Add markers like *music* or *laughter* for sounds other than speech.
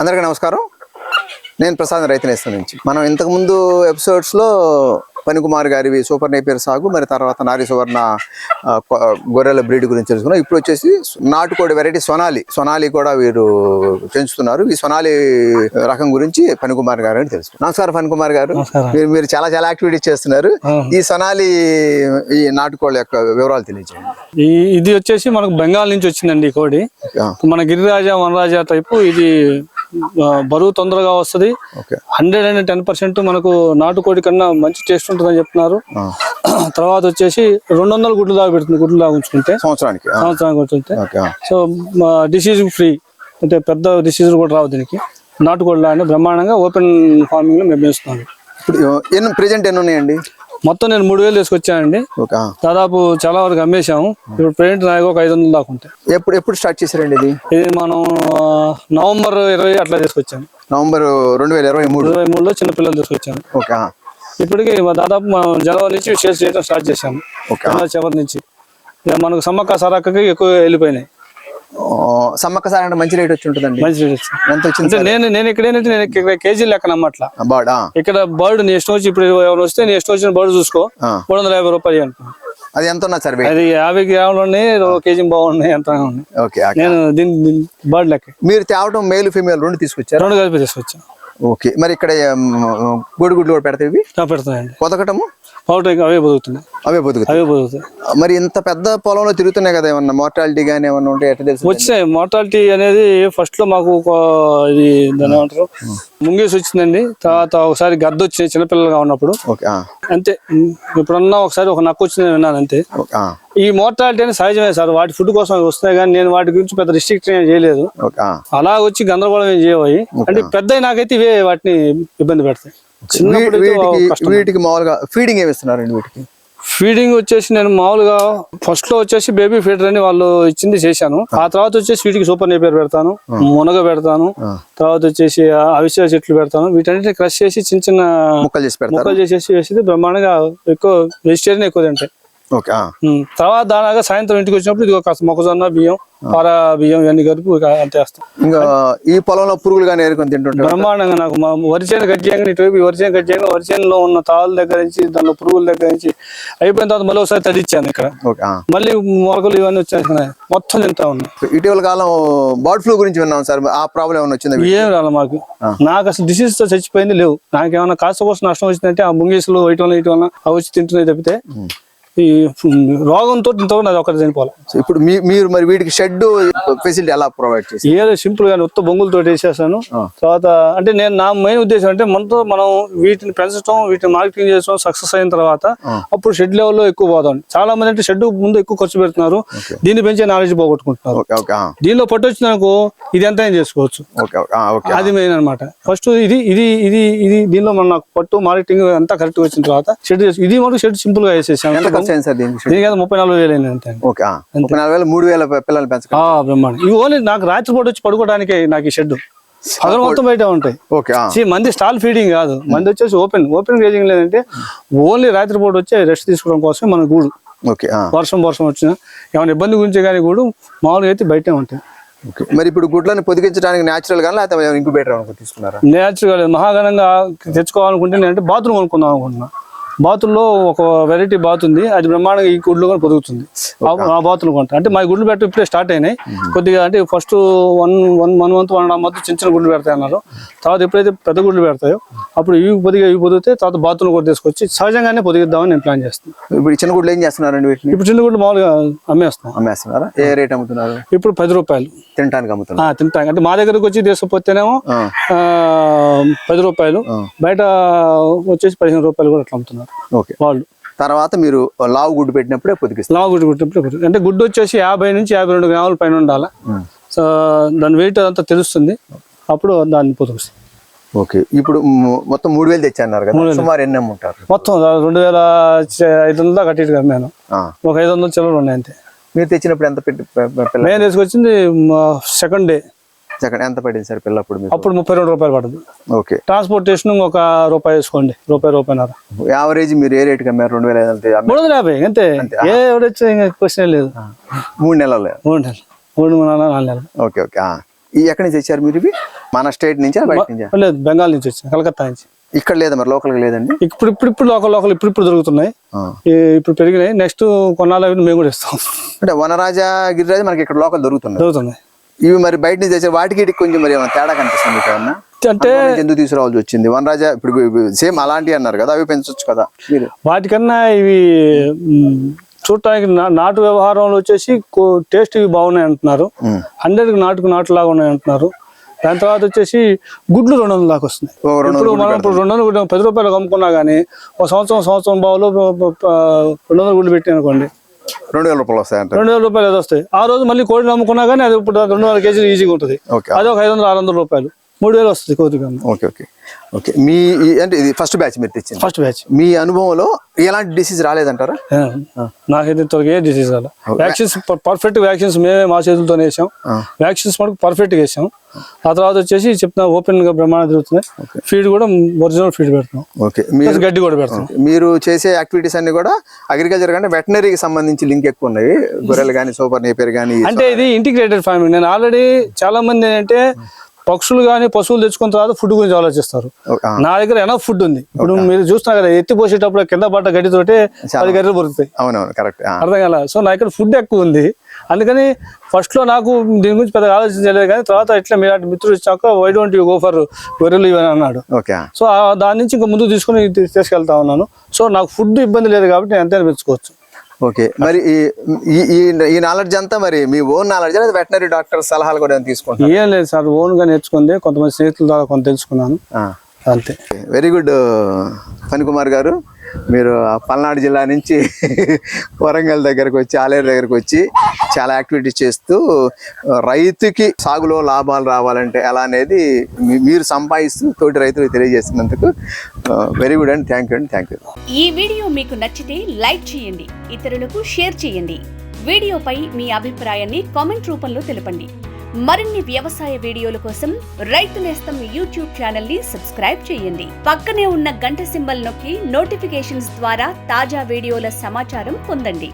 అందరికీ నమస్కారం. నేను ప్రసాద్ రైతు నేస్తం నుంచి. మనం ఇంతకుముందు ఎపిసోడ్స్లో పనికుమార్ గారివి సూపర్ నేపియర్ సాగు మరి తర్వాత నారి సువర్ణ గొర్రెల బ్రీడ్ గురించి తెలుసుకున్నాం. ఇప్పుడు వచ్చేసి నాటుకోడి వెరైటీ సొనాలి. సొనాలి కూడా వీరు పెంచుతున్నారు. ఈ సొనాలి రకం గురించి పనికుమార్ గారు అని తెలుసు. నమస్కారం పనికుమార్ గారు. మీరు మీరు చాలా చాలా యాక్టివిటీస్ చేస్తున్నారు. ఈ సొనాలి ఈ నాటుకోళ్ళ యొక్క వివరాలు తెలియజేయండి. ఈ ఇది వచ్చేసి మనకు బెంగాల్ నుంచి వచ్చిందండి ఈ కోడి. మన గిరిరాజా వనరాజా టైపు ఇది బరువు తొందరగా వస్తుంది. Okay. Hundred and ten percent మనకు నాటుకోడి కన్నా మంచి టేస్ట్ ఉంటుందని చెప్తున్నారు. *clears throat* తర్వాత వచ్చేసి రెండు వందల గుడ్లు దాకా పెడుతుంది గుడ్లు దాకా ఉంచుకుంటే. సంవత్సరానికి సంవత్సరానికి ఉంచుకుంటే. సో డిసీజ్ ఫ్రీ అంటే పెద్ద డిసీజ్ కూడా రావు దీనికి. నాటుకోడి అంటే బ్రహ్మాండంగా ఓపెన్ ఫార్మింగ్లో మేము పెంచుతున్నాం ఇప్పుడు ఎన్ని ప్రెజెంట్ ఎన్ని ఉన్నాయండి? మొత్తం నేను మూడు వేలు తీసుకొచ్చానండి. దాదాపు చాలా వరకు అమ్మేశాము. ఇప్పుడు ప్రెజెంట్ నాకు ఒక ఐదు వందలు దాకా ఉంటాయి. ఎప్పుడు ఎప్పుడు స్టార్ట్ చేశారండి ఇది? ఇది మనం నవంబర్ ఇరవై అట్లా తీసుకొచ్చాను నవంబర్ రెండు వేల ఇరవై మూడు. ఇరవై మూడులో చిన్న పిల్లలు తీసుకొచ్చాను ఓకే. ఇప్పటికి దాదాపు మనం జనవరి నుంచి చేయడం స్టార్ట్ చేశాము. చివరి నుంచి. మనకు సమ్మక్క సరక్కకి ఎక్కువ వెళ్ళిపోయినాయి. సమ్మక్క సార్ అంటే మంచి రేట్ వచ్చి ఉంటుందండి. మంచి రేట్ వచ్చింది. ఎంత వచ్చింది నేను నేను ఇక్కడ ఏంటంటే నేను కేజీ లెక్కన అమ్మట్లా. ఆ, ఇక్కడ బర్డ్ నీ ఇష్టం వచ్చి ఇప్పుడు ఎవరు వస్తే నీ ఇష్టం వచ్చిన బర్డ్ చూసుకో. మూడు వందల యాభై రూపాయలు అనుకో అది ఎంత ఉన్నా సార్ అది యాభై గ్రాములు ఉన్నాయి కేజీ బాగున్నాయి ఎంత ఉన్నాయి. ఓకే. నేను దీని బర్డ్ లెక్క. మీరు తేవడం మేల్ ఫీమేల్ రెండు తీసుకొచ్చారు? రెండు కలిపి తీసుకొచ్చాను. ఓకే మరి ఇక్కడ గుడి గుడ్లు కూడా పెడతాయి పెడుతున్నాయండి. కొతకటము పౌడర్ అవే బతుకుతున్నాయి. అవే బతుకుతాయి. అవే బతుకుతాయి. మరి ఇంత పెద్ద పొలంలో తిరుగుతున్నాయి కదా ఏమన్నా? మార్టాలిటీ కానీ ఏమన్నా ఉంటే ఎట్లా తెలుసు వచ్చినాయి. మార్టాలిటీ అనేది ఫస్ట్లో మాకు ఒక ఇది దాని ఏమంటారు? ముంగేసి వచ్చిందండి. తర్వాత ఒకసారి గద్ద వచ్చింది చిన్నపిల్లలుగా ఉన్నప్పుడు. ఓకే అంతే. ఇప్పుడన్నా ఒకసారి ఒక నక్క వచ్చింది విన్నాను అంతే. ఈ మోర్టాలిటీ అనేది సహజమే సార్. వాటి ఫుడ్ కోసం వస్తున్నాయి కానీ నేను వాటి గురించి పెద్ద రిస్ట్రిక్ట్ ఏం చేయలేదు. అలా వచ్చి గందరగోళం ఏం చేయబోయి అంటే పెద్ద నాకైతే ఇవే వాటిని ఇబ్బంది పెడతాయి. చిన్నప్పుడు. వీటికి మామూలుగా ఫీడింగ్ ఏమి ఇస్తున్నారండి వీటికి? ఫీడింగ్ వచ్చేసి నేను మామూలుగా ఫస్ట్లో వచ్చేసి బేబీ ఫీడర్ అని వాళ్ళు ఇచ్చింది చేశాను. ఆ. తర్వాత వచ్చేసి వీటికి సూపర్ నేపేర్ పెడతాను మునగ పెడతాను. తర్వాత వచ్చేసి అవిసె చెట్లు పెడతాను. వీటన్నిటిని క్రష్ చేసి చిన్న చిన్న ముక్కలు చేసి బ్రహ్మాండంగా ఎక్కువ వెజిటేరియన్ ఎక్కువ తింటాయి. తర్వాత దానిగా సాయంత్రం ఇంటికి వచ్చినప్పుడు ఇది కాస్త మొక్కజొన్న బియ్యం పార బియ్యం ఇవన్నీ కలిపి ఇక అంతే వేస్తాం. ఇంకా ఈ పొలంలో పురుగులు కానీ ఏరుకొని తింటుంటారు? బ్రహ్మాండంగా నాకు వరిచేను కట్ చేయగానే ఇటువైపు ఈ వరిచేను కట్ చేయగానే వరిచేనులో ఉన్న తాళ్ళ దగ్గర నుంచి దానిలో పురుగుల దగ్గర నుంచి అయిపోయిన తర్వాత మళ్ళీ ఒకసారి తడిచ్చాను ఇక్కడ. మళ్ళీ మొలకలు ఇవన్నీ వచ్చేస్తున్నాయి మొత్తం తింటా ఉన్నాయి ఇటీవల కాలం బర్డ్ ఫ్లూ గురించి విన్నాం సార్ ఆ ప్రాబ్లం ఏమైనా వచ్చిందా ఏం రాలే మాకు. నాకు అసలు డిసీజ్తో చచ్చిపోయింది లేవు. నాకేమైనా కాస్త కోసం నష్టం వచ్చిందంటే ఆ ముంగీసులు ఇటు వల్ల ఇటు వల్ల అవి వచ్చి తింటున్నాయి తప్పితే ఈ రోగంతో ఇంతవరకు నాది ఒకటి చనిపోవాలి ఇప్పుడు మీ మీరు మరి వీటికి షెడ్ ఫెసిలిటీ ఎలా ప్రొవైడ్ చేసి ఏదో సింపుల్గా ఉత్త బొంగులతో వేసేసాను తర్వాత అంటే నేను నా మెయిన్ ఉద్దేశం అంటే మనతో మనం వీటిని పెంచడం వీటిని మార్కెటింగ్ చేయడం సక్సెస్ అయిన తర్వాత అప్పుడు షెడ్ లెవెల్లో ఎక్కువ పోదాం చాలా మంది అంటే షెడ్ ముందు ఎక్కువ ఖర్చు పెడుతున్నారు. దీన్ని పెంచే నాలెడ్జ్ పోగొట్టుకుంటున్నారు. దీనిలో పట్టు వచ్చిందనుకో ఇది ఎంత చేసుకోవచ్చు. అది మెయిన్ అనమాట ఫస్ట్ ఇది ఇది ఇది ఇది దీనిలో మన నాకు పట్టు మార్కెటింగ్ అంతా కరెక్ట్ వచ్చిన తర్వాత షెడ్ ఇది మటు షెడ్ సింపుల్గా వేసేసాం ఖర్చు అయింది సార్ దీనికి షెడ్ దీనికి అయితే ముప్పై నాలుగు వేలు అయింది అంతే ఓకే. ముప్పై నాలుగు వేలు మూడు వేల పిల్లలు పెంచక ఆ బ్రహ్మాండం. ఇవి ఓన్లీ నాకు రాత్రిపూట వచ్చి పడుకోవడానికి నాకు ఈ షెడ్. పగలు మొత్తం బయట ఉంటాయి. ఓకే మంది స్టాల్ ఫీడింగ్ కాదు. మంది వచ్చేసి ఓపెన్ ఓపెన్ గ్రేజింగ్ లేదంటే ఓన్లీ రాత్రిపూట వచ్చి రెస్ట్ తీసుకోవడం కోసమే మన గూడు. ఓకే. వర్షం వర్షం వచ్చినా ఏమైనా ఇబ్బంది గురించి కానీ గూడు మామూలుగా అయితే బయటే ఉంటాయి. ఓకే మరి ఇప్పుడు గుడ్లను పొదిగించడానికి న్యాచురల్గా లేకపోతే ఇంక్యుబేటర్ అనుకో తీసుకున్నారా? నేచురల్ మహాఘనంగా తెచ్చుకోవాలనుకుంటే నేను అంటే బాత్రూమ్ కొనుక్కుందాం అనుకుంటున్నా. బాతుల్లో ఒక వెరైటీ బాత్ ఉంది. అది బ్రహ్మాండంగా ఈ గుడ్లు కూడా పొదుగుతుంది. ఆ- బాతులు కొంటా. అంటే మా గుడ్లు పెట్ట ఇప్పుడే స్టార్ట్ అయినాయి. కొద్దిగా అంటే first one one one month one month చిన్న చిన్న గుడ్లు పెడతాయి అన్నారు. తర్వాత ఎప్పుడైతే పెద్ద గుడ్లు పెడతాయో అప్పుడు ఇవి పొదిగా ఇవి పొదిగితే తర్వాత బాతులు కూడా తీసుకొచ్చి సహజంగానే పొదిగిద్దామని నేను ప్లాన్ చేస్తాను ఇప్పుడు చిన్న గుడ్లు ఏం చేస్తున్నారండి వీటిని? ఇప్పుడు చిన్న గుడ్లు మామూలుగా అమ్మేస్తాం అమ్మేస్తున్నారా? ఏ రేట్ అమ్ముతున్నారు? ఇప్పుడు పది రూపాయలు. తినడానికి అమ్ముతున్నారు. తింటాం అంటే మా దగ్గరకు వచ్చి తీసుకుపోతేనేమో పది రూపాయలు. బయట వచ్చేసి పదిహేను రూపాయలు కూడా అట్లా అమ్ముతున్నారు. ఓకే. వాళ్ళు తర్వాత మీరు లావు గుడ్డు పెట్టినప్పుడే పొదిగిస్తారు. లావు గుడ్డు గుడ్డు. అంటే గుడ్డు వచ్చేసి యాభై నుంచి యాభై రెండు గ్రాముల పైన ఉండాలి? సో దాని వెయిట్ అంతా తెలుస్తుంది. అప్పుడు దాన్ని పొదుగుస్తుంది ఓకే. ఇప్పుడు మొత్తం మూడు వేలు తెచ్చన్నారు కదా? సుమారు ఎన్ని అమ్ముంటారు? మొత్తం రెండు వేల ఐదు వందల అటు అమ్మాను ఆ. ఒక ఐదు వందల చిల్లర ఉన్నాయి అంతే. మీరు తెచ్చినప్పుడు ఎంత పెట్టి నేను తీసుకొచ్చింది సెకండ్ డే. ఎంత పడింది సార్ పిల్ల అప్పుడు అప్పుడు ముప్పై రెండు రూపాయలు పడుతుంది ఓకే. ట్రాన్స్పోర్టేషన్ ఒక రూపాయి వేసుకోండి రూపాయి రూపాయిన్నర. యావరేజ్ మీరు ఏ రేట్కి అమ్మారు? రెండు వేల ఐదు మూడు వందల యాభై అంతే. ఏ ఎవడొచ్చా ఇంకా క్వశ్చన్ లేదు. మూడు నెలలు. మూడు నెలలు. మూడు నెలలు నాలుగు నెలలు. Okay okay. ఎక్కడి నుంచి తెచ్చారు మీరు ఇవి? మన స్టేట్ నుంచా బయట నుంచా? లేదు బెంగాల్ నుంచి వచ్చాను కలకత్తా నుంచి. ఇక్కడ లేదా మరి? లోకల్గా లేదండి? ఇప్పుడు ఇప్పుడు ఇప్పుడు లోకల్ లోకల్ ఇప్పుడు ఇప్పుడు దొరుకుతున్నాయి. ఇప్పుడు పెరిగినాయి. నెక్స్ట్ కొన్నాళ్ళు మేము కూడా ఇస్తాం. అంటే వనరాజ గిరిరాజు మనకి ఇక్కడ లోకల్ దొరుకుతున్నాయి. దొరుకుతున్నాయి. ఇవి మరి బయట నుంచి తెచ్చారు వాటికి కొంచెం మరి ఏమైనా తేడా కనిపిస్తుంది ఏమన్నా? అంటే ఎందుకు తీసుకురావాల్సి వచ్చింది? వనరాజ ఇప్పుడు సేమ్ అలాంటివి అన్నారు కదా అవి పెంచొచ్చు కదా వాటికన్నా ఇవి చూడటానికి నాటు వ్యవహారంలో వచ్చేసి టేస్ట్ ఇవి బాగున్నాయి అంటున్నారు. హండ్రెడ్కి నాటుకు నాటు లాగా ఉన్నాయి అంటున్నారు. దాని తర్వాత వచ్చేసి గుడ్లు రెండు వందల దాకా వస్తున్నాయి. ఇప్పుడు మనం ఇప్పుడు రెండు వందలు గుడ్లు పది రూపాయలు అమ్ముకున్నా కానీ ఒక సంవత్సరం సంవత్సరం బావులో రెండు వందల గుడ్లు పెట్టి అనుకోండి రెండు వేల రూపాయలు వస్తాయి రెండు వేల రూపాయలు ఏదో వస్తాయి. ఆ రోజు మళ్ళీ కోడిని అమ్ముకున్నా కానీ అది ఇప్పుడు రెండు వందల కేజీలు ఈజీగా ఉంటుంది. ఓకే. అది ఒక ఐదు వందలు ఆరు వందల రూపాయలు. మూడు వేలు వస్తుంది కోతి కన్నా ఓకే ఓకే. ఓకే. మీ అంటే ఇది ఫస్ట్ బ్యాచ్ మీరు తెచ్చింది. ఫస్ట్ బ్యాచ్ మీ అనుభవంలో ఎలాంటి డిసీజ్ రాలేదంటారా? నాకైతే త్వరగా ఏ డిసీజ్ రాలే. వ్యాక్సిన్స్ పర్ఫెక్ట్ వ్యాక్సిన్స్ మేమే మా చేతులతోనే వేసాం. వ్యాక్సిన్స్ మనకు పర్ఫెక్ట్గా వేసాం. ఆ తర్వాత వచ్చేసి చెప్తున్నా ఓపెన్గా బ్రహ్మాండ తిరుగుతున్నాయి. ఫీడ్ కూడా ఒరిజినల్ ఫీడ్ పెడతాం. ఓకే. మీరు గడ్డి కూడా పెడతాం. మీరు చేసే యాక్టివిటీస్ అన్ని కూడా అగ్రికల్చర్ కంటే వెటనరీకి సంబంధించి లింక్ ఎక్కువ ఉన్నాయి. గొర్రెలు కానీ సూపర్ నేపేర్ కానీ అంటే ఇది ఇంటిగ్రేటెడ్ ఫార్మింగ్ నేను ఆల్రెడీ చాలా మంది ఏంటంటే పక్షులు కానీ పశువులు తెచ్చుకున్న తర్వాత ఫుడ్ గురించి ఆలోచిస్తారు. నా దగ్గర ఎనఫ్ ఫుడ్ ఉంది. ఇప్పుడు మీరు చూస్తున్నారు కదా ఎత్తి పోసేటప్పుడు కింద పడ్డ గడ్డితోటే పది గడ్డలు పొరుకుతాయి అవునవును కరెక్ట్ అర్థం కాల? సో నా ఇక్కడ ఫుడ్ ఎక్కువ ఉంది. అందుకని ఫస్ట్లో నాకు దీని గురించి పెద్దగా ఆలోచించలేదు కానీ తర్వాత ఇట్లా మీలాంటి మిత్రులు ఇచ్చాక why don't you go for గొర్రెలు ఇవని అన్నాడు. ఓకే సో ఆ దాని నుంచి ఇంకా ముందు తీసుకుని తీసుకెళ్తా ఉన్నాను. సో నాకు ఫుడ్ ఇబ్బంది లేదు కాబట్టి నేను ఎంతైనా పెంచుకోవచ్చు ఓకే. మరి ఈ ఈ- నాలెడ్జ్ అంతా మరి మీ ఓన్ నాలెడ్జ్ లేదా వెటనరీ డాక్టర్ సలహాలు కూడా ఏమైనా తీసుకుంటారు ఏం లేదు సార్ ఓన్గా నేర్చుకుంది కొంతమంది స్నేహితుల ద్వారా కొంత తెలుసుకున్నాను. అంతే. వెరీ గుడ్ ఫణికుమార్ గారు. మీరు పల్నాడు జిల్లా నుంచి *laughs* వరంగల్ దగ్గరకు వచ్చి ఆలేరు దగ్గరకు వచ్చి చాలా యాక్టివిటీ చేస్తూ రైతుకి సాగులో లాభాలు రావాలంటే ఎలా అనేది మీరు సంపాదిస్తూ తోటి రైతులకు తెలియజేస్తున్నందుకు very good and thank you అండి థ్యాంక్ యూ ఈ వీడియో మీకు నచ్చితే లైక్ చేయండి ఇతరులకు షేర్ చేయండి. వీడియోపై మీ అభిప్రాయాన్ని కామెంట్ రూపంలో తెలపండి. మరిన్ని వ్యవసాయ వీడియోల కోసం రైతు నేస్తం యూట్యూబ్ ఛానల్ని సబ్స్క్రైబ్ చేయండి. పక్కనే ఉన్న గంట సింబల్ నొక్కి నోటిఫికేషన్స్ ద్వారా తాజా వీడియోల సమాచారం పొందండి.